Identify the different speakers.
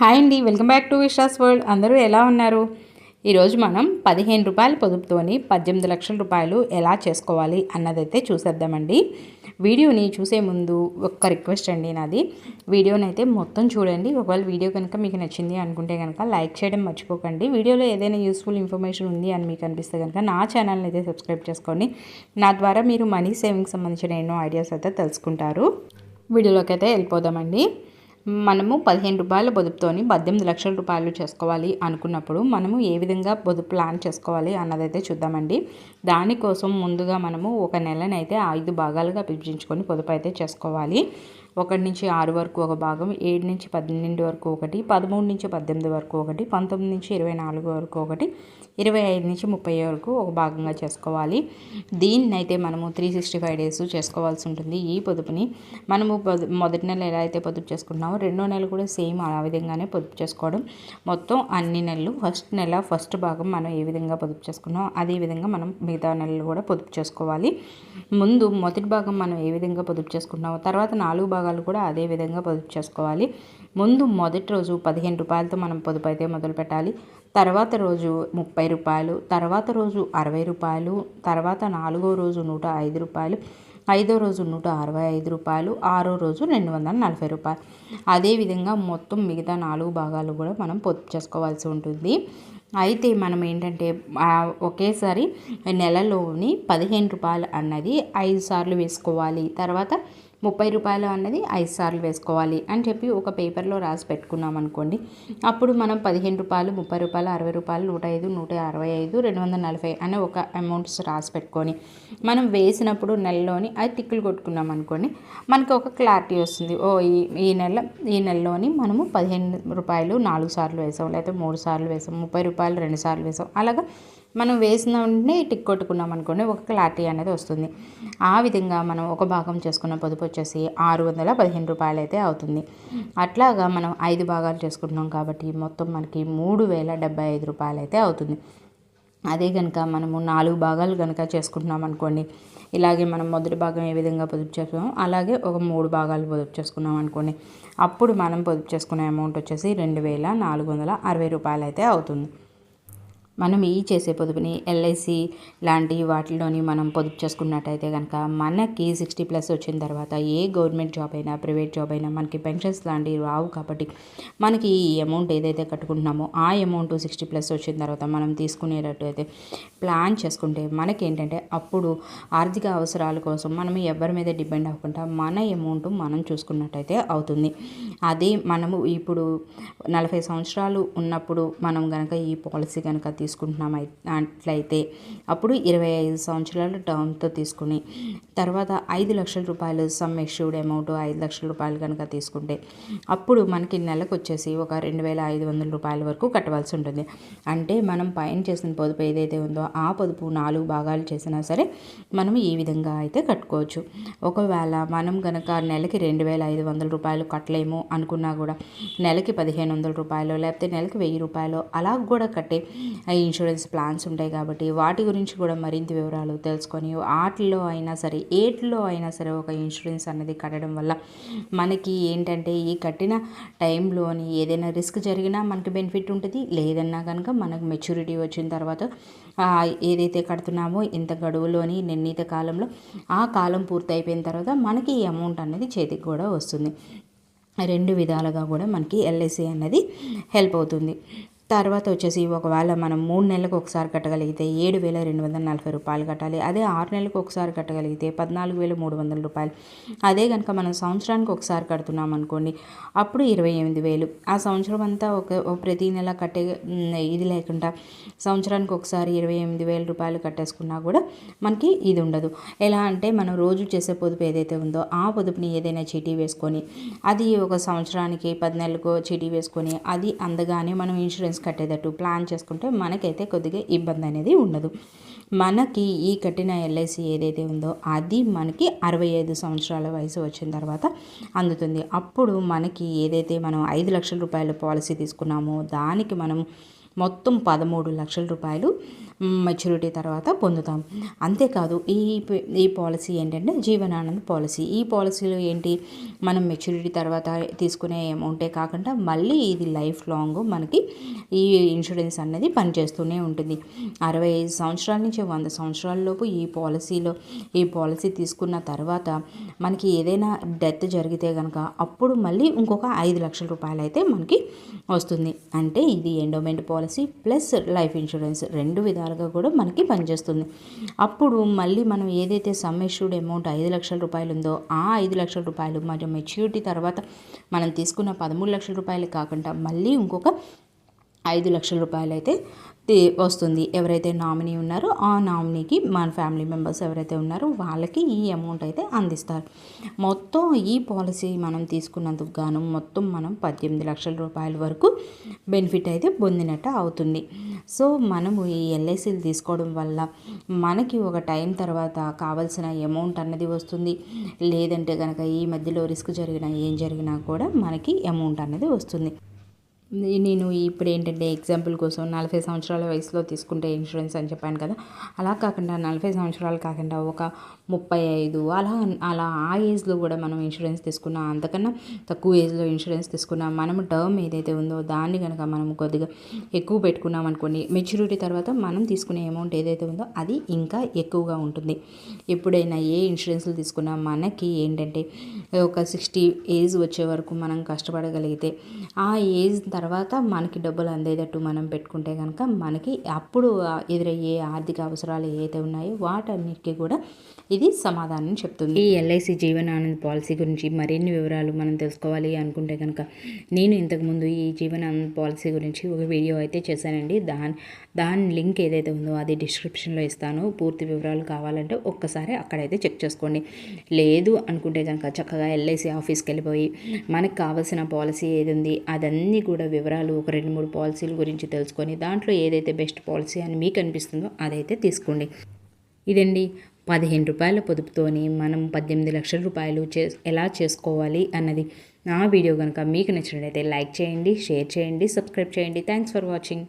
Speaker 1: Hi అండి welcome back to Vishwas world. అందరూ ఎలా ఉన్నారు? ఈరోజు మనం పదిహేను రూపాయల పొదుపుతోని పద్దెనిమిది లక్షల రూపాయలు ఎలా చేసుకోవాలి అన్నదైతే చూసేద్దామండి. వీడియోని చూసే ముందు ఒక్క రిక్వెస్ట్ అండి నాది. వీడియోని అయితే మొత్తం చూడండి. ఒకవేళ వీడియో కనుక మీకు నచ్చింది అనుకుంటే కనుక లైక్ చేయడం మర్చిపోకండి. వీడియోలో ఏదైనా యూస్ఫుల్ ఇన్ఫర్మేషన్ ఉంది అని మీకు అనిపిస్తే కనుక నా ఛానల్ని అయితే సబ్స్క్రైబ్ చేసుకోండి. నా ద్వారా మీరు మనీ సేవింగ్ సంబంధించిన ఎన్నో ఐడియాస్ అయితే తెలుసుకుంటారు. వీడియోలోకి అయితే వెళ్ళిపోదామండి. మనము పదిహేను రూపాయల పొదుపుతోని పద్దెనిమిది లక్షల రూపాయలు చేసుకోవాలి అనుకున్నప్పుడు మనము ఏ విధంగా పొదుపు ప్లాన్ చేసుకోవాలి అన్నదైతే చూద్దామండి. దానికోసం ముందుగా మనము ఒక నెలనైతే ఐదు భాగాలుగా విభజించుకొని పొదుపు అయితే చేసుకోవాలి. ఒకటి నుంచి ఆరు వరకు ఒక భాగం ఏడు నుంచి పన్నెండు వరకు ఒకటి పదమూడు నుంచి పద్దెనిమిది వరకు ఒకటి పంతొమ్మిది నుంచి ఇరవై నాలుగు వరకు ఒకటి ఇరవై ఐదు నుంచి ముప్పై వరకు ఒక భాగంగా చేసుకోవాలి. దీన్ని అయితే మనము త్రీ సిక్స్టీ ఫైవ్ డేస్ చేసుకోవాల్సి ఉంటుంది ఈ పొదుపుని. మనము మొదటి నెల ఎలా అయితే పొదుపు చేసుకున్నామో రెండో నెల కూడా సేమ్ ఆ విధంగానే పొదుపు చేసుకోవడం. మొత్తం అన్ని నెలలు ఫస్ట్ నెల ఫస్ట్ భాగం మనం ఏ విధంగా పొదుపు చేసుకున్నాం అదే విధంగా మనం మిగతా నెలలు కూడా పొదుపు చేసుకోవాలి. ముందు మొదటి భాగం మనం ఏ విధంగా పొదుపు చేసుకుంటున్నామో తర్వాత నాలుగు భాగాలు కూడా అదే విధంగా పొదుపు చేసుకోవాలి. ముందు మొదటి రోజు పదిహేను రూపాయలతో మనం పొదుపు అయితే మొదలు పెట్టాలి. తర్వాత రోజు ముప్పై రూపాయలు తర్వాత రోజు అరవై రూపాయలు తర్వాత నాలుగో రోజు నూట ఐదు రూపాయలు ఐదో రోజు నూట అరవై ఐదు రూపాయలు ఆరో రోజు రెండు వందల నలభై రూపాయలు. అదేవిధంగా మొత్తం మిగతా నాలుగు భాగాలు కూడా మనం పొదుపు చేసుకోవాల్సి ఉంటుంది. అయితే మనం ఏంటంటే ఒకేసారి నెలలోని పదిహేను రూపాయలు అన్నది ఐదు సార్లు వేసుకోవాలి. తర్వాత ముప్పై రూపాయలు అన్నది ఐదు సార్లు వేసుకోవాలి అని చెప్పి ఒక పేపర్లో రాసి పెట్టుకున్నాం అనుకోండి. అప్పుడు మనం పదిహేను రూపాయలు ముప్పై రూపాయలు అరవై రూపాయలు నూట ఐదు నూట అరవై ఐదు రెండు వందల నలభై అనే ఒక అమౌంట్స్ రాసి పెట్టుకొని మనం వేసినప్పుడు నెలలోని అది టిక్కులు కొట్టుకున్నాం అనుకోండి. మనకు ఒక క్లారిటీ వస్తుంది. ఓ ఈ ఈ నెల ఈ నెలలోని మనము పదిహేను రూపాయలు నాలుగు సార్లు వేసాం లేకపోతే మూడు సార్లు వేసాం ముప్పై రూపాయలు రెండు సార్లు వేసాం అలాగా మనం వేసిన వెంటనే టిక్ కొట్టుకున్నాం అనుకోండి ఒక క్లారిటీ అనేది వస్తుంది. ఆ విధంగా మనం ఒక భాగం చేసుకున్న పొదుపు వచ్చేసి ఆరు వందల పదిహేను రూపాయలు అయితే అవుతుంది. అట్లాగా మనం ఐదు భాగాలు చేసుకుంటున్నాం కాబట్టి మొత్తం మనకి మూడు వేల డెబ్బై ఐదు రూపాయలు అయితే అవుతుంది. అదే కనుక మనము నాలుగు భాగాలు కనుక చేసుకుంటున్నాం అనుకోండి ఇలాగే మనం మొదటి భాగం ఏ విధంగా పొదుపు చేసామో అలాగే ఒక మూడు భాగాలు పొదుపు చేసుకున్నాం అనుకోండి అప్పుడు మనం పొదుపు చేసుకునే అమౌంట్ వచ్చేసి రెండు వేల నాలుగు వందల అరవై రూపాయలు అయితే అవుతుంది. మనం ఈ చేసే పొదుపుని ఎల్ఐసి లాంటి వాటిలోని మనం పొదుపు చేసుకున్నట్టయితే కనుక మనకి సిక్స్టీ ప్లస్ వచ్చిన తర్వాత ఏ గవర్నమెంట్ జాబ్ అయినా ప్రైవేట్ జాబ్ అయినా మనకి పెన్షన్స్ లాంటివి రావు కాబట్టి మనకి ఈ అమౌంట్ ఏదైతే కట్టుకుంటున్నామో ఆ అమౌంట్ సిక్స్టీ ప్లస్ వచ్చిన తర్వాత మనం తీసుకునేటట్టు అయితే ప్లాన్ చేసుకుంటే మనకి ఏంటంటే అప్పుడు ఆర్థిక అవసరాల కోసం మనం ఎవరి మీద డిపెండ్ అవ్వకుండా మన అమౌంట్ మనం చూసుకున్నట్టయితే అవుతుంది. అదే మనము ఇప్పుడు నలభై సంవత్సరాలు ఉన్నప్పుడు మనం కనుక ఈ పాలసీ కనుక తీసుకుంటున్నాం అట్లయితే. అప్పుడు ఇరవై ఐదు సంవత్సరాలు టర్మ్తో తీసుకుని తర్వాత ఐదు లక్షల రూపాయలు సమ్ ఎష్యూడ్ అమౌంట్ ఐదు లక్షల రూపాయలు కనుక తీసుకుంటే అప్పుడు మనకి నెలకు వచ్చేసి ఒక రెండు వేల ఐదు వందల రూపాయల వరకు కట్టవలసి ఉంటుంది. అంటే మనం పైన చేసిన పొదుపు ఏదైతే ఉందో ఆ పొదుపు నాలుగు భాగాలు చేసినా సరే మనం ఈ విధంగా అయితే కట్టుకోవచ్చు. ఒకవేళ మనం కనుక నెలకి రెండు వేల ఐదు వందల రూపాయలు కట్టలేము అనుకున్నా కూడా నెలకి పదిహేను వందల రూపాయలు లేకపోతే నెలకి వెయ్యి రూపాయలు అలా కూడా కట్టే ఇన్సూరెన్స్ ప్లాన్స్ ఉంటాయి కాబట్టి వాటి గురించి కూడా మరింత వివరాలు తెలుసుకొని వాటిలో అయినా సరే ఏట్లో అయినా సరే ఒక ఇన్సూరెన్స్ అనేది కట్టడం వల్ల మనకి ఏంటంటే ఈ కట్టిన టైంలోని ఏదైనా రిస్క్ జరిగినా మనకి బెనిఫిట్ ఉంటుంది. లేదన్నా కనుక మనకు మెచ్యూరిటీ వచ్చిన తర్వాత ఏదైతే కడుతున్నామో ఇంత గడువులోని నిర్ణీత కాలంలో ఆ కాలం పూర్తయిపోయిన తర్వాత మనకి ఈ అమౌంట్ అనేది చేతికి కూడా వస్తుంది. రెండు విధాలుగా కూడా మనకి ఎల్ఐసి అనేది హెల్ప్ అవుతుంది. తర్వాత వచ్చేసి ఒకవేళ మనం మూడు నెలలకు ఒకసారి కట్టగలిగితే ఏడు వేల రెండు వందల నలభై రూపాయలు కట్టాలి. అదే ఆరు నెలలకు ఒకసారి కట్టగలిగితే పద్నాలుగు వేల మూడు వందల రూపాయలు. అదే కనుక మనం సంవత్సరానికి ఒకసారి కడుతున్నాం అనుకోండి అప్పుడు ఇరవై ఎనిమిది వేలు. ఆ సంవత్సరం అంతా ఒక ప్రతి నెల కట్టే ఇది లేకుండా సంవత్సరానికి ఒకసారి ఇరవై ఎనిమిది వేల రూపాయలు కట్టేసుకున్నా కూడా మనకి ఇది ఉండదు. ఎలా అంటే మనం రోజు చేసే పొదుపు ఏదైతే ఉందో ఆ పొదుపుని ఏదైనా చీటీ వేసుకొని అది ఒక సంవత్సరానికి పది నెలలకు చీటీ వేసుకొని అది అందగానే మనం ఇన్సూరెన్స్ ఫీజెస్ కట్టేటట్టు ప్లాన్ చేసుకుంటే మనకైతే కొద్దిగా ఇబ్బంది అనేది ఉండదు. మనకి ఈ కట్టిన ఎల్ఐసి ఏదైతే ఉందో అది మనకి అరవై ఐదు సంవత్సరాల వయసు వచ్చిన తర్వాత అందుతుంది. అప్పుడు మనకి ఏదైతే మనం ఐదు లక్షల రూపాయల పాలసీ తీసుకున్నామో దానికి మనం మొత్తం పదమూడు లక్షల రూపాయలు మెచ్యూరిటీ తర్వాత పొందుతాం. అంతేకాదు ఈ ఈ పాలసీ ఏంటంటే జీవనానంద్ పాలసీ ఈ పాలసీలో ఏంటి? మనం మెచ్యూరిటీ తర్వాత తీసుకునే అమౌంటే కాకుండా మళ్ళీ ఇది లైఫ్ లాంగ్ మనకి ఈ ఇన్సూరెన్స్ అనేది పనిచేస్తూనే ఉంటుంది. అరవై ఐదు సంవత్సరాల నుంచి వంద సంవత్సరాల లోపు ఈ పాలసీలో ఈ పాలసీ తీసుకున్న తర్వాత మనకి ఏదైనా డెత్ జరిగితే కనుక అప్పుడు మళ్ళీ ఇంకొక ఐదు లక్షల రూపాయలు అయితే మనకి వస్తుంది. అంటే ఇది endowment policy plus life insurance రెండు విధాలు విధాలుగా కూడా మనకి పనిచేస్తుంది. అప్పుడు మళ్ళీ మనం ఏదైతే సమ్మెష్యూడ్ అమౌంట్ ఐదు లక్షల రూపాయలు ఉందో ఆ ఐదు లక్షల రూపాయలు మరియు మెచ్యూరిటీ తర్వాత మనం తీసుకున్న పదమూడు లక్షల రూపాయలు కాకుండా మళ్ళీ ఇంకొక ఐదు లక్షల రూపాయలు అయితే వస్తుంది. ఎవరైతే నామినీ ఉన్నారో ఆ నామినీకి మన ఫ్యామిలీ మెంబర్స్ ఎవరైతే ఉన్నారో వాళ్ళకి ఈ అమౌంట్ అయితే అందిస్తారు. మొత్తం ఈ పాలసీ మనం తీసుకున్నందుకు గాను మొత్తం మనం పద్దెనిమిది లక్షల రూపాయల వరకు బెనిఫిట్ అయితే పొందినట్టు అవుతుంది. సో మనము ఈ ఎల్ఐసీలు తీసుకోవడం వల్ల మనకి ఒక టైం తర్వాత కావాల్సిన అమౌంట్ అన్నది వస్తుంది. లేదంటే కనుక ఈ మధ్యలో రిస్క్ జరిగినా ఏం జరిగినా కూడా మనకి అమౌంట్ అన్నది వస్తుంది. నేను ఇప్పుడు ఏంటంటే ఎగ్జాంపుల్ కోసం నలభై సంవత్సరాల వయసులో తీసుకుంటే ఇన్సూరెన్స్ అని చెప్పాను కదా అలా కాకుండా నలభై సంవత్సరాలు కాకుండా ఒక ముప్పై ఐదు అలా అలా ఆ ఏజ్లో కూడా మనం ఇన్సూరెన్స్ తీసుకున్నా అంతకన్నా తక్కువ ఏజ్లో ఇన్సూరెన్స్ తీసుకున్నా మనం టర్మ్ ఏదైతే ఉందో దాన్ని కనుక మనం కొద్దిగా ఎక్కువ పెట్టుకున్నాం అనుకోండి మెచ్యూరిటీ తర్వాత మనం తీసుకునే అమౌంట్ ఏదైతే ఉందో అది ఇంకా ఎక్కువగా ఉంటుంది. ఎప్పుడైనా ఏ ఇన్సూరెన్స్లు తీసుకున్నా మనకి ఏంటంటే ఒక సిక్స్టీ ఏజ్ వచ్చే వరకు మనం కష్టపడగలిగితే ఆ ఏజ్ తర్వాత మనకి డబ్బులు అందేటట్టు మనం పెట్టుకుంటే కనుక మనకి అప్పుడు ఎదురయ్యే ఆర్థిక అవసరాలు ఏవైతే ఉన్నాయో వాటన్నిటికీ కూడా ఇది సమాధానం చెప్తుంది. ఈ ఎల్ఐసి జీవనానంద్ పాలసీ గురించి మరిన్ని వివరాలు మనం తెలుసుకోవాలి అనుకుంటే కనుక నేను ఇంతకుముందు ఈ జీవనానంద్ పాలసీ గురించి ఒక వీడియో అయితే చేశానండి. దాని దాని లింక్ ఏదైతే ఉందో అది డిస్క్రిప్షన్లో ఇస్తాను. పూర్తి వివరాలు కావాలంటే ఒక్కసారి అక్కడైతే చెక్ చేసుకోండి. లేదు అనుకుంటే కనుక చక్కగా ఎల్ఐసి ఆఫీస్కి వెళ్ళిపోయి మనకు కావాల్సిన పాలసీ ఏది ఉంది అదన్నీ కూడా వివరాలు ఒక రెండు మూడు పాలసీల గురించి తెలుసుకొని దాంట్లో ఏదైతే బెస్ట్ పాలసీ అని మీకు అనిపిస్తుందో అదైతే తీసుకోండి. ఇదండి పదిహేను రూపాయల పొదుపుతోని మనం పద్దెనిమిది లక్షల రూపాయలు చే ఎలా చేసుకోవాలి అన్నది. నా వీడియో కనుక మీకు నచ్చినట్లయితే లైక్ చేయండి షేర్ చేయండి సబ్స్క్రైబ్ చేయండి. Thanks for watching.